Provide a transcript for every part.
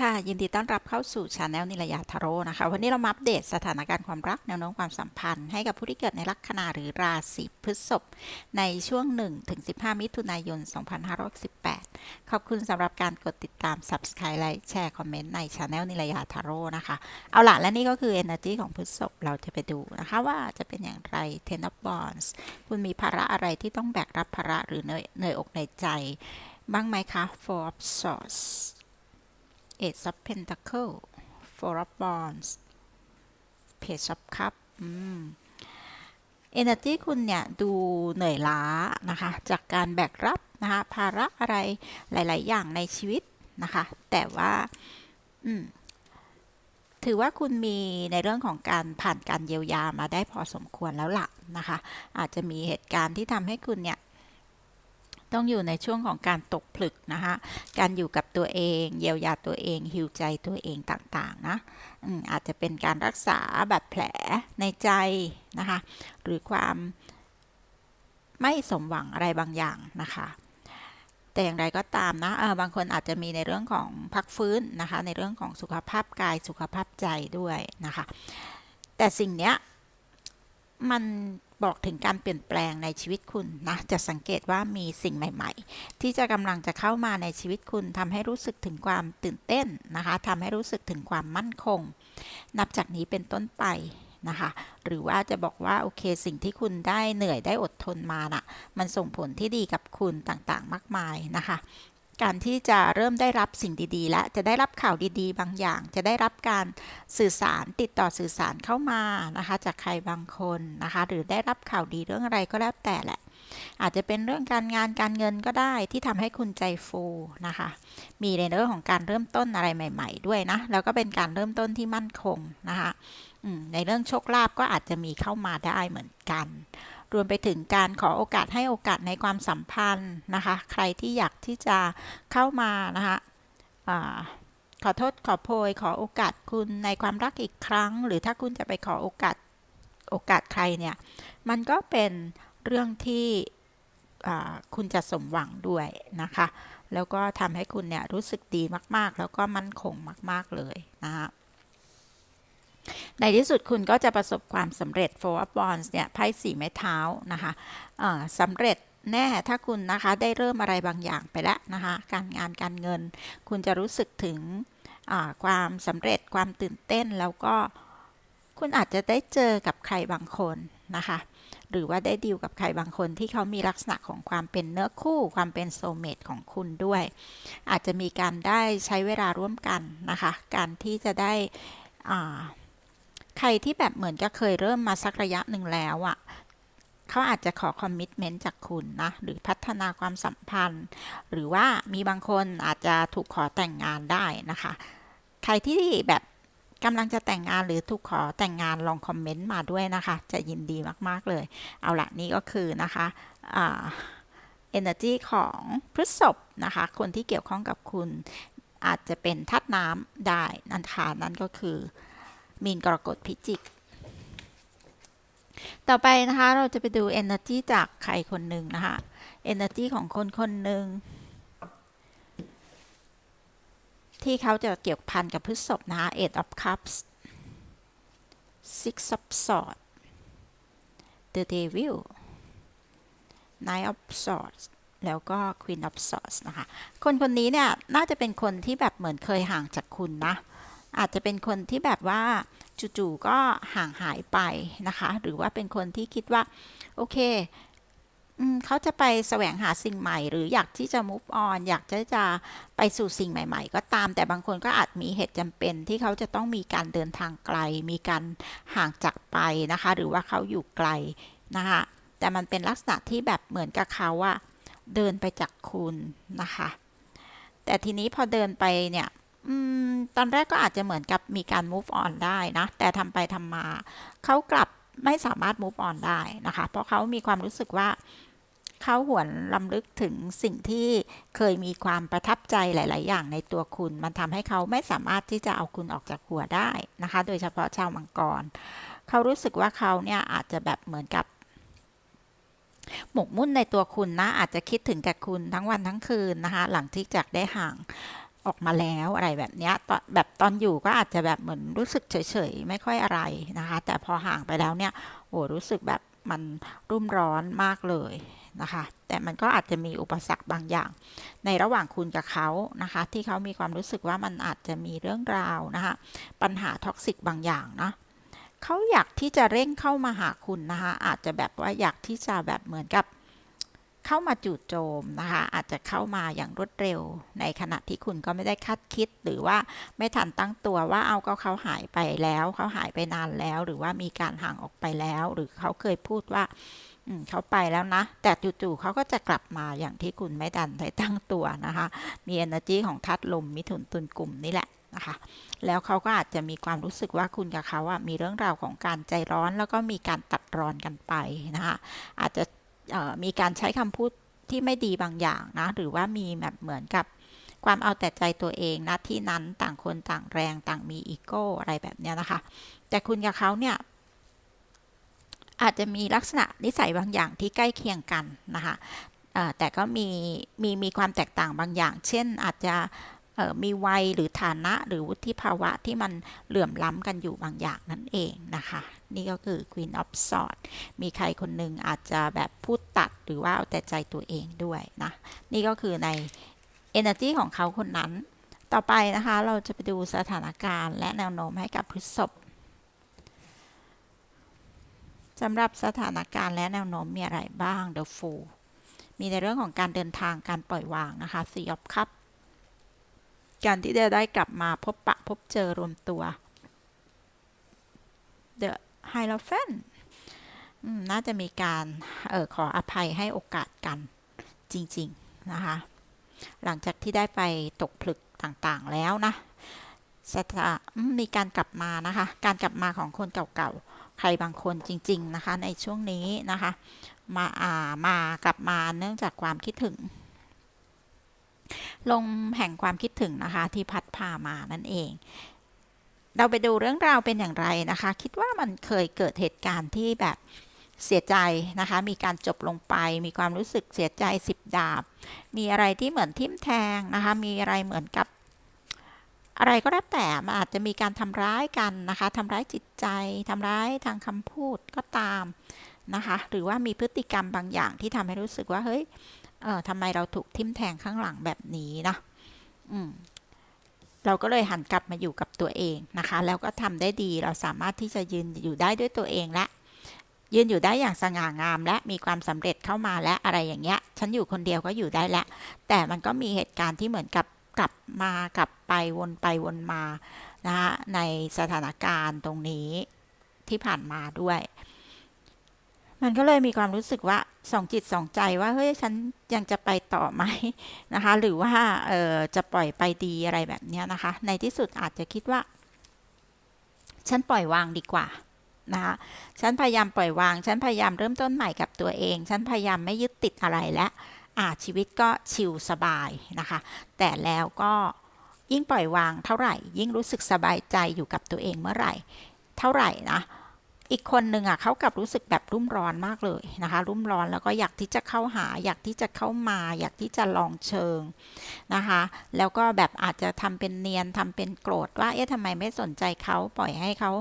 ค่ะยินดีต้อนรับเข้าสู่ชาแนลนิรยาทาโร่นะคะ วันนี้เรามาอัปเดตสถานการณ์ความรักแนวโน้มความสัมพันธ์ ให้กับผู้ที่เกิดในลัคนาหรือราศีพฤษภในช่วง 1 ถึง 15 มิถุนายน 2518 ขอบคุณสำหรับการกดติดตาม Subscribe ไลค์แชร์คอมเมนต์ในชาแนลนิรยาทาโร่นะคะ เอาล่ะ และนี่ก็คือ Energy ของพฤษภเราจะไปดูนะคะว่าจะเป็นอย่างไร Ten of Wands คุณมีภาระอะไรที่ต้องแบกรับภาระหรือเหนื่อยอกเหนื่อยใจ บ้างไหมคะ Four of Swords Ace of Pentacle Four of Wands Page of Cup อืม Energy คุณเนี่ย ดูเหนื่อยล้านะคะ จากการแบกรับนะคะ ภาระอะไรหลาย ๆ อย่างในชีวิตนะคะ แต่ว่าอืมถือว่าคุณมีในเรื่องของการผ่านการเยียวยามาได้พอสมควรแล้วล่ะนะคะ อาจจะมีเหตุการณ์ที่ทำให้คุณเนี่ย ต้องอยู่ในช่วงของการตกผลึกนะคะการอยู่กับตัวเอง เยียวยาตัวเองฮิวใจตัวเองต่างๆนะอาจจะเป็นการรักษาบาดแผลในใจนะคะหรือความไม่สมหวังอะไรบางอย่างนะคะแต่อย่างไรก็ตามนะเออบางคนอาจจะมีในเรื่องของพักฟื้นนะคะในเรื่องของสุขภาพกายสุขภาพใจด้วยนะคะแต่สิ่งเนี้ยมัน บอกถึงการเปลี่ยนแปลงในชีวิตคุณนะ จะสังเกตว่ามีสิ่งใหม่ ๆ ที่จะกำลังจะเข้ามาในชีวิตคุณทำให้รู้สึกถึงความตื่นเต้นนะคะทำให้รู้สึกถึงความมั่นคง นับจากนี้เป็นต้นไปนะคะหรือว่าจะบอกว่าโอเคสิ่งที่คุณได้เหนื่อยได้อดทนมาน่ะมันส่งผลที่ดีกับคุณต่างๆ มากมายนะคะ การที่จะเริ่มได้รับสิ่งดีๆ และจะได้รับข่าวดีๆ บางอย่าง จะได้รับการสื่อสารติดต่อสื่อสารเข้ามานะคะ จากใครบางคนนะคะ หรือได้รับข่าวดีเรื่องอะไรก็แล้วแต่แหละ อาจจะเป็นเรื่องการงานการเงินก็ได้ที่ทำให้คุณใจฟูนะคะ มีในเรื่องของการเริ่มต้นอะไรใหม่ ๆ ด้วยนะ แล้วก็เป็นการเริ่มต้นที่มั่นคงนะคะในเรื่องโชคลาภก็อาจจะมีเข้ามาได้เหมือนกัน รวมไปถึงการขอโอกาสให้โอกาสในความสัมพันธ์นะคะ ใครที่อยากที่จะเข้ามานะคะอขอโทษขอโพยขอโอกาสคุณในความรักอีกครั้ง หรือถ้าคุณจะไปขอโอกาสโอกาสใครเนี่ย มันก็เป็นเรื่องที่คุณจะสมหวังด้วยนะคะ แล้วก็ทำให้คุณเนี่ยรู้สึกดีมากๆ แล้วก็มั่นคงมาก ๆ เลยนะคะ ในที่สุดคุณก็จะประสบความสำเร็จ Four of Wands เนี่ยไพ่สีไม้เท้านะคะสำเร็จแน่ถ้าคุณนะคะได้เริ่มอะไรบางอย่างไปแล้วนะคะการงานการเงิน คุณจะรู้สึกถึงความสำเร็จความตื่นเต้นแล้วก็คุณอาจจะได้เจอกับใครบางคนนะคะ หรือว่าได้ดีลกับใครบางคนที่เขามีลักษณะของความเป็นเนื้อคู่ ความเป็นโซเมตของคุณด้วย อาจจะมีการได้ใช้เวลาร่วมกันนะคะ การที่จะได้อ่า ใครที่แบบเหมือนกับเคยเริ่มมาสักระยะหนึ่งแล้วอะ่ะเขาอาจจะขอคอมมิชเมนต์จากคุณนะ หรือพัฒนาความสัมพันธ์ หรือว่ามีบางคนอาจจะถูกขอแต่งงานได้นะคะ ใครที่แบบกำลังจะแต่งงานหรือถูกขอแต่งงานลองคอมเมนต์มาด้วยนะคะ จะยินดีมากๆเลย เอาละนี่ก็คือนะคะเอ่า energy ของพฤษภนะคะ คนที่เกี่ยวข้องกับคุณอาจจะเป็นทัดน้ำได้นันทานั่นก็คือ มีนกรกฎพิจิก ต่อไปนะคะ เราจะไปดู energy จากใครคนหนึ่งนะคะ energy ของคนคนหนึ่งที่เขาจะเกี่ยวพันกับพฤษภนะคะ eight of cups six of swords the devil nine of swords แล้วก็ queen of swords นะคะ คนคนนี้เนี่ย น่าจะเป็นคนที่แบบเหมือนเคยห่างจากคุณนะ อาจจะเป็นคนที่แบบว่าจู่ๆก็ห่างหายไปนะคะ หรือว่าเป็นคนที่คิดว่า โอเคอเขาจะไปแสวงหาสิ่งใหม่ หรืออยากที่จะ move on อยากจะจะไปสู่สิ่งใหม่ๆ ก็ตาม แต่บางคนก็อาจมีเหตุจำเป็นที่เขาจะต้องมีการเดินทางไกล มีการห่างจากไปนะคะ หรือว่าเขาอยู่ไกลนะคะ แต่มันเป็นลักษณะที่แบบเหมือนกับเขาอะเดินไปจากคุณนะคะ แต่ทีนี้พอเดินไปเนี่ย ตอนแรกก็อาจจะเหมือนกับมีการ move on ได้นะ แต่ทำไปทำมา เขากลับไม่สามารถ move on ได้นะคะ เพราะเขามีความรู้สึกว่าเขาหวนลำลึกถึงสิ่งที่เคยมีความประทับใจหลาย ๆ อย่างในตัวคุณ มันทำให้เขาไม่สามารถที่จะเอาคุณออกจากหัวได้นะคะ โดยเฉพาะชาวมังกร เขารู้สึกว่าเขาเนี่ยอาจจะแบบเหมือนกับ หมกมุ่นในตัวคุณนะ อาจจะคิดถึงแต่คุณทั้งวันทั้งคืนนะคะ หลังที่จากได้ห่าง ออกมาแล้วอะไรแบบเนี้ยแบบตอนอยู่ก็อาจจะแบบเหมือนรู้สึกเฉยๆ ไม่ค่อยอะไรนะคะ แต่พอห่างไปแล้วเนี่ยโอ้รู้สึกแบบมันรุ่มร้อนมากเลยนะคะ แต่มันก็อาจจะมีอุปสรรคบางอย่าง ในระหว่างคุณกับเขานะคะ ที่เขามีความรู้สึกว่ามันอาจจะมีเรื่องราวนะคะ ปัญหาท็อกซิกบางอย่างนะเขาอยากที่จะเร่งเข้ามาหาคุณนะคะ อาจจะแบบว่าอยากที่จะแบบเหมือนกับ เข้ามาจู่โจมนะคะ อาจจะเข้ามาอย่างรวดเร็ว ในขณะที่คุณก็ไม่ได้คาดคิดหรือว่าไม่ทันตั้งตัวว่าเอาก็เขาหายไปแล้ว เขาหายไปนานแล้ว หรือว่ามีการห่างออกไปแล้ว หรือเขาเคยพูดว่าเขาไปแล้วนะ แต่จู่ๆเขาก็จะกลับมาอย่างที่คุณไม่ดันได้ตั้งตัวนะคะ มี energy ของทัดลมมิถุนตุลกลุ่มนี่แหละนะคะ แล้วเขาก็อาจจะมีความรู้สึกว่าคุณกับเขาอะมีเรื่องราวของการใจร้อนแล้วก็มีการตัดรอนกันไปนะคะ อาจจะ มีการใช้คำพูดที่ไม่ดีบางอย่างนะ หรือว่ามีแบบเหมือนกับความเอาแต่ใจตัวเองนะที่นั้นต่างคนต่างแรงต่างมีอีโก้อะไรแบบเนี้ยนะคะ แต่คุณกับเขาเนี่ย อาจจะมีลักษณะนิสัยบางอย่างที่ใกล้เคียงกันนะคะแต่ก็มีมีมีความแตกต่างบางอย่าง เช่นอาจจะ มีวัยหรือฐานะหรือวุฒิภาวะที่มันเหลื่อมล้ำกันอยู่บางอย่างนั่นเองนะคะ นี่ก็คือ Queen of Swords มีใครคนหนึ่งอาจจะแบบพูดตัดหรือว่าเอาแต่ใจตัวเองด้วยนะ นี่ก็คือใน energy ของเขาคนนั้น ต่อไปนะคะ เราจะไปดูสถานการณ์ และแนวโน้มให้กับพฤษภสำหรับสถานการณ์และแนวโน้มมีอะไรบ้าง The Fool มีในเรื่องของการเดินทางการปล่อยวางนะคะ Sea of Cup การที่จะได้กลับมาพบปะพบเจอรวมตัว The Hierophant น่าจะมีการออขออภัยให้โอกาสกันจริง ๆ นะคะ หลังจากที่ได้ไปตกผลึกต่างๆแล้วนะสถาอืมมีการกลับมานะคะ การกลับมาของคนเก่าๆ ใครบางคนจริง ๆ นะคะ ในช่วงนี้นะคะ มาอ่ามากลับมาเนื่องจากความคิดถึง ลมแห่งความคิดถึงนะคะ ที่พัดพามานั่นเอง เราไปดูเรื่องราวเป็นอย่างไรนะคะ คิดว่ามันเคยเกิดเหตุการณ์ที่แบบเสียใจนะคะ มีการจบลงไป มีความรู้สึกเสียใจสิบดาบ มีอะไรที่เหมือนทิ่มแทงนะคะ มีอะไรเหมือนกับ อะไรก็แล้วแต่มันอาจจะมีการทำร้ายกันนะคะทำร้ายจิตใจทำร้ายทางคำพูดก็ตามนะคะ หรือว่ามีพฤติกรรมบางอย่างที่ทำให้รู้สึกว่าเฮ้ย เออทำไมเราถูกทิ่มแทงข้างหลังแบบนี้นะอืมเราก็เลยหันกลับมาอยู่กับตัวเองนะคะ แล้วก็ทำได้ดีเราสามารถที่จะยืนอยู่ได้ด้วยตัวเองและ ยืนอยู่ได้อย่างสง่างาม และมีความสำเร็จเข้ามาและอะไรอย่างเงี้ย ฉันอยู่คนเดียวก็อยู่ได้แล้วแต่มันก็มีเหตุการณ์ที่เหมือนกับกลับมากลับไปวนไปวนมานะคะในสถานการณ์ตรงนี้ที่ผ่านมาด้วย มันก็เลยมีความรู้สึกว่าสองจิตสองใจว่าเฮ้ยฉันยังจะไปต่อไหมนะคะ หรือว่าเออจะปล่อยไปดีอะไรแบบนี้นะคะ ในที่สุดอาจจะคิดว่า ฉันปล่อยวางดีกว่านะคะฉันพยายามปล่อยวาง ฉันพยายามเริ่มต้นใหม่กับตัวเอง ฉันพยายามไม่ยึดติดอะไรและอ่าชีวิตก็ชิลสบายนะคะ แต่แล้วก็ยิ่งปล่อยวางเท่าไหร่ ยิ่งรู้สึกสบายใจอยู่กับตัวเองเมื่อไหร่ เท่าไหร่นะ อีกคนหนึ่งอะเขากับรู้สึกแบบรุ่มร้อนมากเลยนะคะ รุ่มร้อนแล้วก็อยากที่จะเข้าหา อยากที่จะเข้ามา อยากที่จะลองเชิงนะคะ แล้วก็แบบอาจจะทำเป็นเนียนทำเป็นโกรธว่าเอ๊ะทำไมไม่สนใจเขาปล่อยให้เขา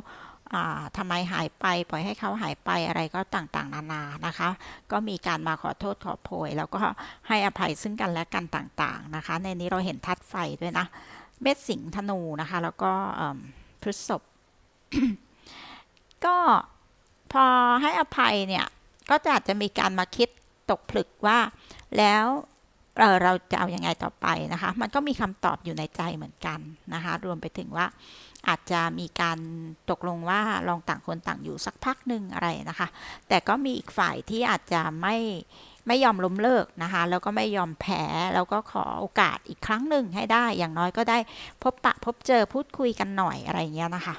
ทำไมหายไปปล่อยให้เขาหายไปอะไรก็ต่างๆ นานานะคะ ก็มีการมาขอโทษขอโพย แล้วก็ให้อภัยซึ่งกันและกันต่างๆนะคะ ในนี้เราเห็นทัดไฟด้วยนะเม็ดสิงห์ธนูนะคะ แล้วก็พฤษภ ก็พอให้อภัยเนี่ย ก็จะอาจจะมีการมาคิดตกผลึกว่าแล้วเอ่อเราจะเอาอยัางไงต่อไปนะคะ มันก็มีคำตอบอยู่ในใจเหมือนกันนะคะ รวมไปถึงว่าอาจจะมีการตกลงว่าลองต่างคนต่างอยู่สักพักหนึ่งอะไรนะคะ แต่ก็มีอีกฝ่ายที่อาจจะไม่ไม่ยอมล้มเลิกนะคะ แล้วก็ไม่ยอมแพ้แล้วก็ขอโอกาสอีกครั้งหนึ่งให้ได้ อย่างน้อยก็ได้พบปะพบเจอพูดคุยกันหน่อยอะไรเงี้ยนะคะ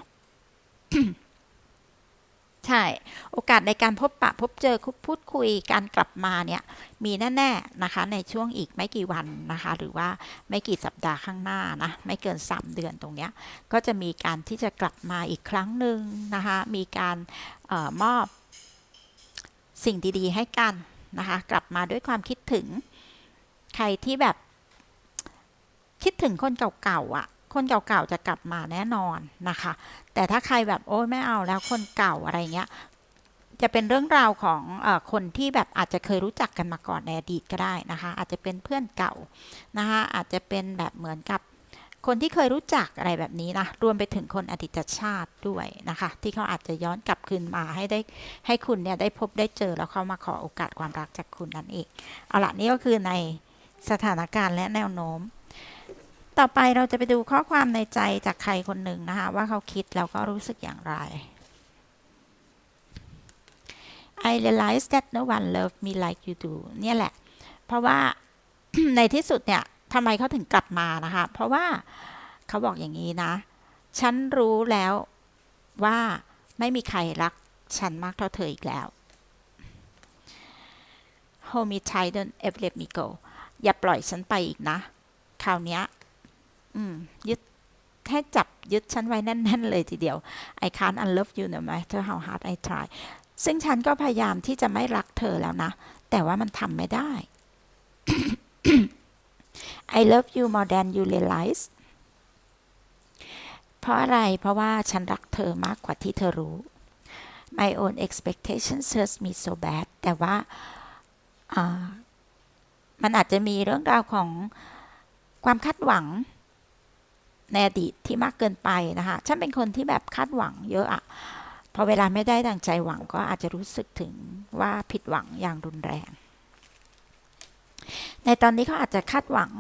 ใช่ โอกาสในการพบปะพบเจอพูดคุยการกลับมาเนี่ยมีแน่ๆนะคะในช่วงอีกไม่กี่วันนะคะ หรือว่าไม่กี่สัปดาห์ข้างหน้านะไม่เกิน 3 เดือนตรงเนี้ยก็จะมีการที่จะกลับมาอีกครั้งหนึ่งนะคะมีการออมอบสิ่งดีๆให้กันนะคะกลับมาด้วยความคิดถึงใครที่แบบคิดถึงคนเก่าๆอะ คนเก่าๆจะกลับมาแน่นอนนะคะ แต่ถ้าใครแบบโอ้ยไม่เอาแล้วคนเก่าอะไรเงี้ยจะเป็นเรื่องราวของอคนที่แบบอาจจะเคยรู้จักกันมาก่อนในอดีตก็ได้นะคะ อาจจะเป็นเพื่อนเก่านะคะอาจจะเป็นแบบเหมือนกับคนที่เคยรู้จักอะไรแบบนี้นะ รวมไปถึงคนอดีตชาติด้วยนะคะ ที่เขาอาจจะย้อนกลับคืนมาให้ได้ให้คุณเนี่ยได้พบได้เจอแล้วเขามาขอโอกาสความรักจากคุณนั่นเอง เอาละนี่ก็คือในสถานการณ์และแนวโน้ม ต่อไปเราจะไปดูข้อความในใจจากใครคนหนึ่งนะคะ ว่าเขาคิดแล้วก็รู้สึกอย่างไร I realize that no one love me like you do เนี่ยแหละ เพราะว่าในที่สุดเนี่ยทำไมเขาถึงกลับมานะคะ เพราะว่าเขาบอกอย่างนี้นะ ฉันรู้แล้วว่าไม่มีใครรักฉันมากเท่าเธออีกแล้ว Hold me tight don't ever let me go อย่าปล่อยฉันไปอีกนะ คราวเนี้ย อืมยึดแค่จับยึดฉันไว้แน่น ๆ เลยทีเดียว I can't unlove you no matter how hard I try ซึ่งฉันก็พยายามที่จะไม่รักเธอแล้วนะ แต่ว่ามันทำไม่ได้ I love you more than you realize เพราะอะไร เพราะว่าฉันรักเธอมากกว่าที่เธอรู้ My own expectations hurt me so bad แต่ว่าอ่ามันอาจจะมีเรื่องราวของความคาดหวัง ในอดีตที่มากเกินไปนะคะ ฉันเป็นคนที่แบบคาดหวังเยอะอะพอเวลาไม่ได้ดังใจหวังก็อาจจะรู้สึกถึงว่าผิดหวังอย่างรุนแรง ในตอนนี้เขาอาจจะคาดหวัง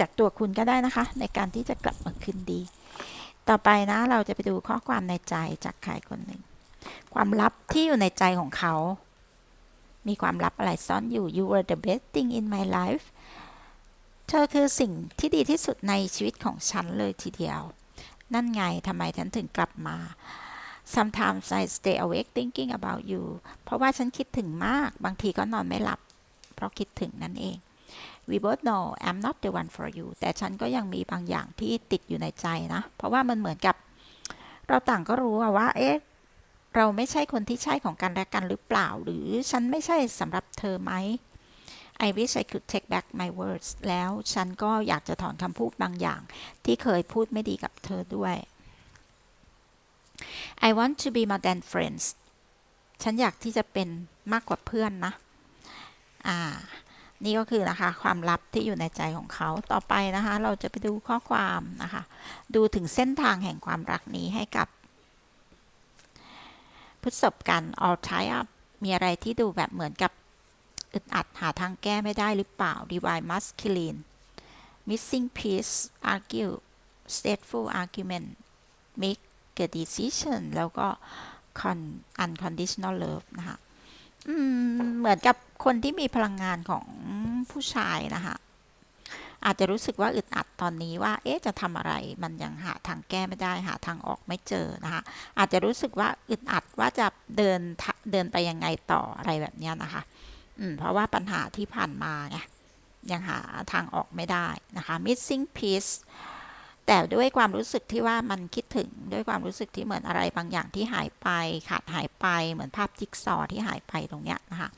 จากตัวคุณก็ได้นะคะ ในการที่จะกลับมาคืนดี ต่อไปนะเราจะไปดูข้อความในใจจากใครคนหนึ่ง ความลับที่อยู่ในใจของเขา มีความลับอะไรซ่อนอยู่ you were the best thing in my life เธอคือสิ่งที่ดีที่สุดในชีวิตของฉันเลยทีเดียว นั่นไงทำไมฉันถึงกลับมา sometimes I stay awake thinking about you เพราะว่าฉันคิดถึงมาก บางทีก็นอนไม่หลับ เพราะคิดถึงนั่นเอง we both know I'm not the one for you แต่ฉันก็ยังมีบางอย่างที่ติดอยู่ในใจนะ เพราะว่ามันเหมือนกับ เราต่างก็รู้ว่า เอ๊ะ เราไม่ใช่คนที่ใช่ของกันและกันหรือเปล่า หรือฉันไม่ใช่สำหรับเธอไหม I wish I could take back my words แล้วฉันก็อยากจะถอนคำพูดบางอย่าง ที่เคยพูดไม่ดีกับเธอด้วย I want to be more than friends ฉันอยากที่จะเป็นมากกว่าเพื่อนนะ อ่า นี่ก็คือนะคะ ความลับที่อยู่ในใจของเขา ต่อไปนะคะ เราจะไปดูข้อความนะคะ ดูถึงเส้นทางแห่งความรักนี้ให้กับพฤษภกัน all tie up มีอะไรที่ดูแบบเหมือนกับ อึดอัดหาทางแก้ไม่ได้หรือเปล่า divine masculine missing piece argue stateful argument make a decision แล้วก็ con unconditional love นะคะเหมือนกับคนที่มีพลังงานของผู้ชายนะคะอาจจะรู้สึกว่าอึดอัดตอนนี้ว่า เอ๊ะ จะทำอะไร มันยังหาทางแก้ไม่ได้ หาทางออกไม่เจอนะคะ อาจจะรู้สึกว่าอึดอัดว่าจะเดินเดินไปยังไงต่ออะไรแบบนี้นะคะ เพราะว่าปัญหาที่ผ่านมาไงยังหาทางออกไม่ได้นะคะ missing piece แต่ด้วยความรู้สึกที่ว่ามันคิดถึงด้วยความรู้สึกที่เหมือนอะไรบางอย่างที่หายไปขาดหายไปเหมือนภาพจิ๊กซอว์ที่หายไปตรงเนี้ยนะคะ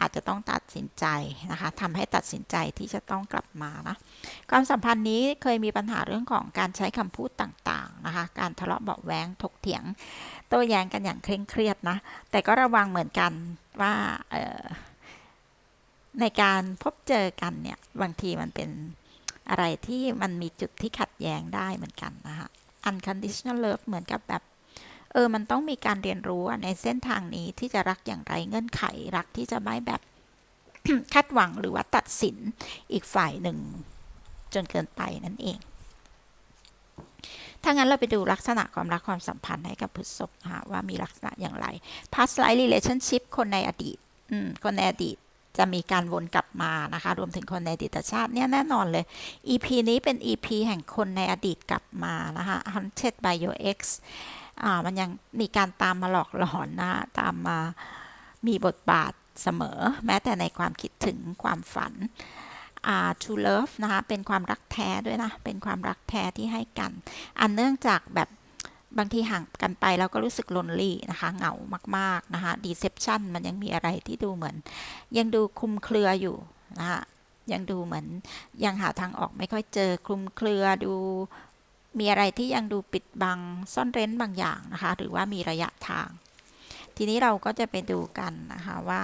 อาจจะต้องตัดสินใจนะคะทำให้ตัดสินใจที่จะต้องกลับมานะความสัมพันธ์นี้เคยมีปัญหาเรื่องของการใช้คำพูดต่างๆนะคะการทะเลาะเบาแหวงถกเถียงโต้แย้งกันอย่างเคร่งเครียดนะแต่ก็ระวังเหมือนกันว่า ในการพบเจอกันเนี่ยบางทีมันเป็นอะไรที่มันมีจุดที่ขัดแย้งได้เหมือนกันนะคะ unconditional love เหมือนกับแบบ เออ มันต้องมีการเรียนรู้ในเส้นทางนี้ที่จะรักอย่างไรเงื่อนไข รักที่จะไม่แบบคาดหวังหรือว่าตัดสินอีกฝ่ายหนึ่ง จนเกินไปนั่นเอง ถ้างั้นเราไปดูลักษณะความรักความสัมพันธ์ให้กับพฤษภะว่ามีลักษณะอย่างไร past life relationship คนในอดีตคนในอดีต จะมีการวนกลับมานะคะ รวมถึงคนในอดีตชาติเนี่ยแน่นอนเลย EP นี้เป็น EP แห่งคนในอดีตกลับมานะคะ Hunted by your ex อ่ามันยังมีการตามมาหลอกหลอนนะ ตามมามีบทบาทเสมอ แม้แต่ในความคิดถึงความฝันอ่า to love นะคะ เป็นความรักแท้ด้วยนะ เป็นความรักแท้ที่ให้กัน อันเนื่องจากแบบ บางทีห่างกันไปแล้วก็รู้สึกลนลี่นะคะ เหงามากๆนะคะดีเซปชันมันยังมีอะไรที่ดูเหมือน ยังดูคุมเครืออยู่นะคะยังดูเหมือนยังหาทางออกไม่ค่อยเจอคลุมเครือดูมีอะไรที่ยังดูปิดบังซ่อนเร้นบางอย่างนะคะ หรือว่ามีระยะทาง ทีนี้เราก็จะไปดูกันนะคะว่า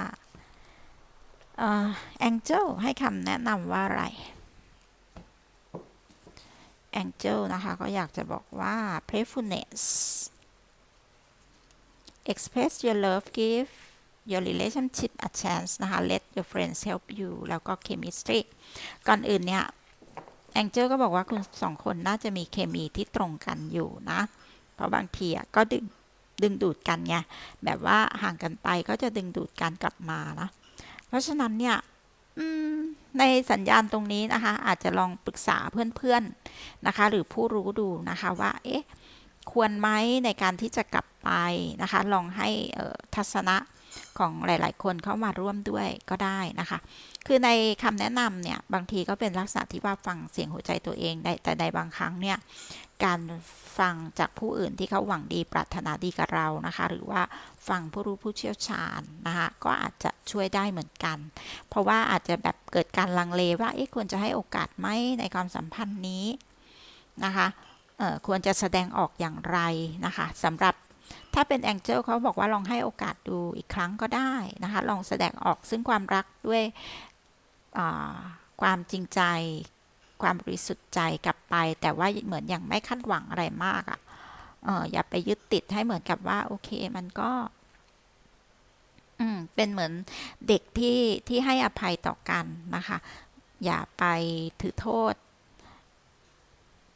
แองเจิลให้คำแนะนำว่าอะไร Angel นะคะ ก็อยากจะบอกว่า playfulness express your love give your relationship a chance นะคะ let your friends help you แล้วก็ chemistry ก่อนอื่นเนี่ย Angel ก็บอกว่าคุณสองคนน่าจะมีเคมีที่ตรงกันอยู่นะ เพราะบางทีก็ดึงดึงดูดกันไงแบบว่าห่างกันไปก็จะดึงดูดกันกลับมานะ เพราะฉะนั้นเนี่ย ในสัญญาณตรงนี้นะคะ อาจจะลองปรึกษาเพื่อนๆนะคะ หรือผู้รู้ดูนะคะว่าเอ๊ะควรไหมในการที่จะกลับไปนะคะ ลองให้ทัศนะของหลาย ๆ คนเข้ามาร่วมด้วยก็ได้นะคะ คือในคำแนะนำเนี่ย บางทีก็เป็นลักษณะที่ว่าฟังเสียงหัวใจตัวเองได้แต่ในบางครั้งเนี่ย การฟังจากผู้อื่นที่เขาหวังดีปรารถนาดีกับเรานะคะ หรือว่าฟังผู้รู้ผู้เชี่ยวชาญนะคะก็อาจจะช่วยได้เหมือนกัน เพราะว่าอาจจะแบบเกิดการลังเลว่าเอ๊ะควรจะให้โอกาสไหมในความสัมพันธ์นี้นะคะควรจะแสดงออกอย่างไรนะคะสำหรับถ้าเป็นแองเจิลเขาบอกว่าลองให้โอกาสดูอีกครั้งก็ได้นะคะ ลองแสดงออกซึ่งความรักด้วย ความจริงใจ ความบริสุทธิ์ใจกลับไป แต่ว่าเหมือนอย่างไม่คาดหวังอะไรมากอะ่ะออย่าไปยึดติดให้เหมือนกับว่า โอเคมันก็อืมเป็นเหมือนเด็กที่ที่ให้อภัยต่อกันนะคะ อย่าไปถือโทษ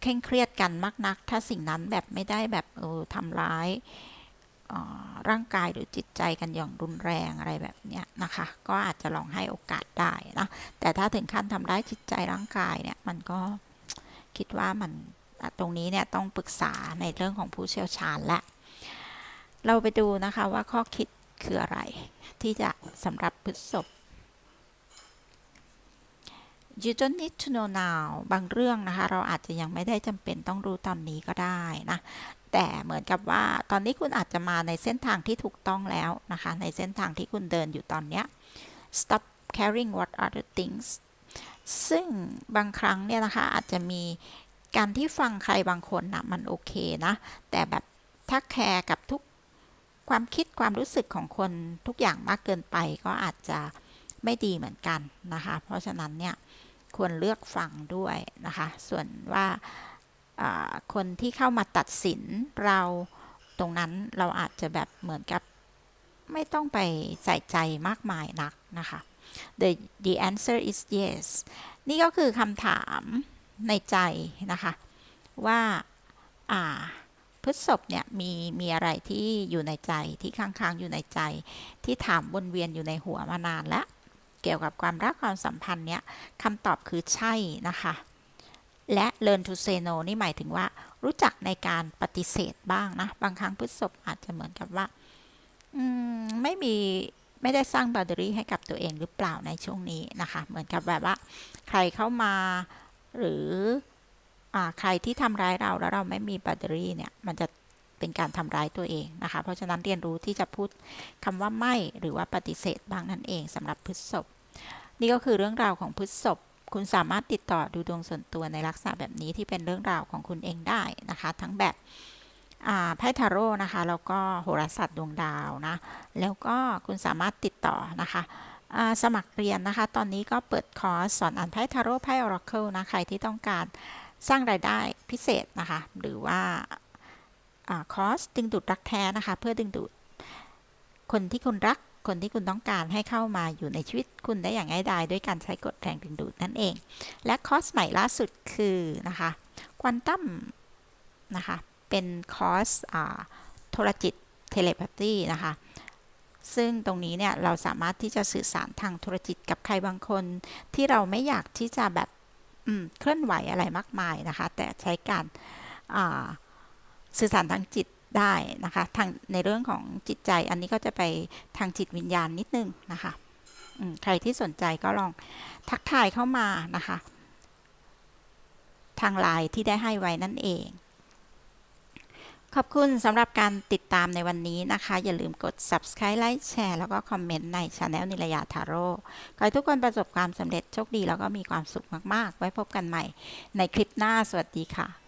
เคร่งเครียดกันมากนัก ถ้าสิ่งนั้นแบบไม่ได้แบบเออทำร้าย ร่างกายหรือจิตใจกันอย่างรุนแรงอะไรแบบนี้นะคะ ก็อาจจะลองให้โอกาสได้นะ แต่ถ้าถึงขั้นทำร้ายจิตใจร่างกายเนี่ย มันก็คิดว่ามันตรงนี้เนี่ยต้องปรึกษาในเรื่องของผู้เชี่ยวชาญและ เราไปดูนะคะว่าข้อคิดคืออะไร ที่จะสำหรับพฤษภ you don't need to know now บางเรื่องนะคะ เราอาจจะยังไม่ได้จำเป็นต้องรู้ตอนนี้ก็ได้นะ แต่เหมือนกับว่าตอนนี้คุณอาจจะมาในเส้นทางที่ถูกต้องแล้วนะคะ ในเส้นทางที่คุณเดินอยู่ตอนนี้ stop caring what other things ซึ่งบางครั้งเนี่ยนะคะอาจจะมีการที่ฟังใครบางคนนะมันโอเคนะ แต่แบบถ้าแคร์กับทุกความคิดความรู้สึกของคนทุกอย่างมากเกินไปก็อาจจะไม่ดีเหมือนกันนะคะ เพราะฉะนั้นเนี่ยควรเลือกฟังด้วยนะคะ ส่วนว่า คนที่เข้ามาตัดสินเราตรงนั้นเราอาจจะแบบเหมือนกับไม่ต้องไปใส่ใจมากมายนักนะคะ the the answer is yes นี่ก็คือคำถามในใจนะคะ ว่าอ่าพฤษภเนี่ยมีมีอะไรที่อยู่ในใจที่ค้างๆอยู่ในใจ ที่ถามวนเวียนอยู่ในหัวมานานแล้ว เกี่ยวกับความรักความสัมพันธ์เนี่ยคำตอบคือใช่นะคะ และ learn to say no นี่หมายถึงว่ารู้จักในการปฏิเสธบ้างนะ บางครั้งพฤษภอาจจะเหมือนกับว่าไม่มีไม่ได้สร้างบาดรี่ให้กับตัวเองหรือเปล่าในช่วงนี้นะคะ เหมือนกับแบบว่า ใครเข้ามาหรืออใครที่ทำร้ายเราแล้วเราไม่มีแบตเตอรี่เนี่ย มันจะเป็นการทำร้ายตัวเองนะคะ เพราะฉะนั้นเรียนรู้ที่จะพูดคำว่าไม่หรือว่าปฏิเสธบ้างนั่นเองสำหรับพฤษภนี่ก็คือเรื่องราวของพฤษภ คุณสามารถติดต่อดูดวงส่วนตัวในลักษณะแบบนี้ที่เป็นเรื่องราวของคุณเองได้นะคะ ทั้งแบบไพ่ทาโร่นะคะแล้วก็โหราศาสตร์ดวงดาวนะ แล้วก็คุณสามารถติดต่อนะคะสมัครเรียนนะคะ ตอนนี้ก็เปิดคอร์สสอนอ่านไพ่ทาโร่ไพ่ออราเคิลนะ ใครที่ต้องการสร้างรายได้พิเศษนะคะ หรือว่าคอร์สดึงดูดรักแท้นะคะ เพื่อดึงดูดคนที่คุณรัก คนที่คุณต้องการให้เข้ามาอยู่ในชีวิตคุณได้อย่างง่ายดายด้วยการใช้กฎแรงดึงดูดนั่นเอง และคอร์สใหม่ล่าสุดคือนะคะควอนตัมนะคะ เป็นคอร์สโทรจิตเทเลพาธีนะคะ ซึ่งตรงนี้เนี่ยเราสามารถที่จะสื่อสารทางธุรจิตกับใครบางคน ที่เราไม่อยากที่จะแบบเคลื่อนไหวอะไรมากมายนะคะ แต่ใช้การสื่อสารทางจิต ได้นะคะทางในเรื่องของจิตใจอันนี้ก็จะไปทางจิตวิญญาณนิดนึงนะคะใครที่สนใจก็ลองทักทายเข้ามานะคะ ทางไลน์ที่ได้ให้ไว้นั่นเอง ขอบคุณสำหรับการติดตามในวันนี้นะคะ อย่าลืมกด subscribe ไลค์แชร์แล้วก็คอมเมนต์ใน Channel นิรยาทาโร่ขอให้ทุกคนประสบความสำเร็จโชคดี แล้วก็มีความสุขมาก ๆ ไว้พบกันใหม่ในคลิปหน้าสวัสดีค่ะ